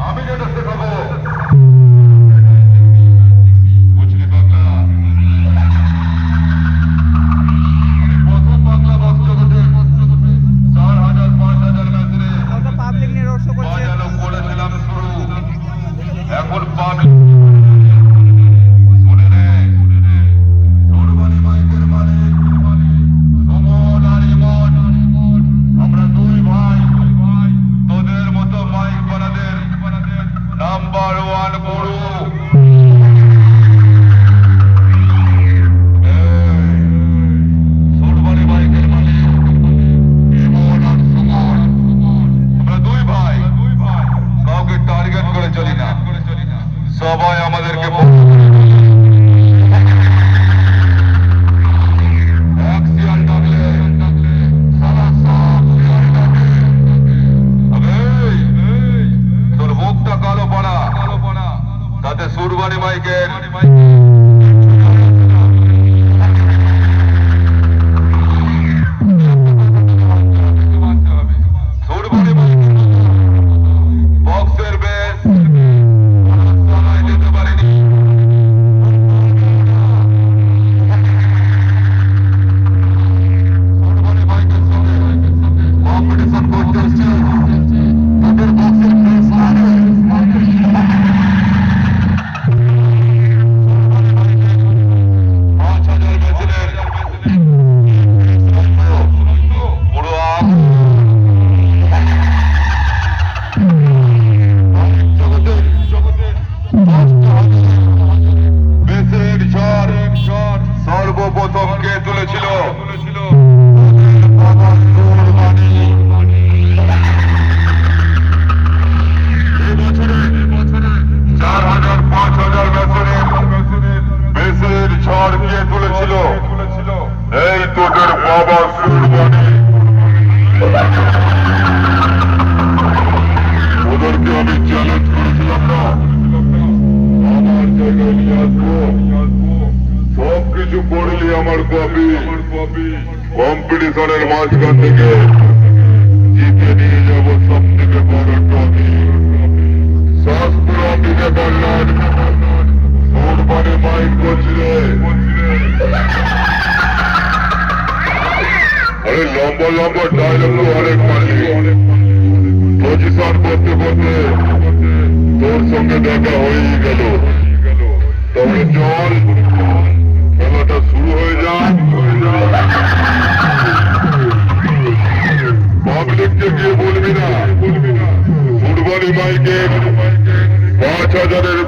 ఆమె সবাই আমাদেরকে বাবা সুরবানি ওদেরকে আমার জায়গায় আমার কপি কম্পিটিশনের মাঝখান থেকে জিতে যাব সব থেকে বড় ট্রফি শাস্ত্র বিবেকা নম্বর ছয় অনেক পজিশন করতে করতে তোর সঙ্গে দেখা হয়েই গেল। তবে চল, খেলাটা শুরু হয়ে যায় গিয়ে বলবি না। ফুটবল মাইকে। পাঁচ হাজারের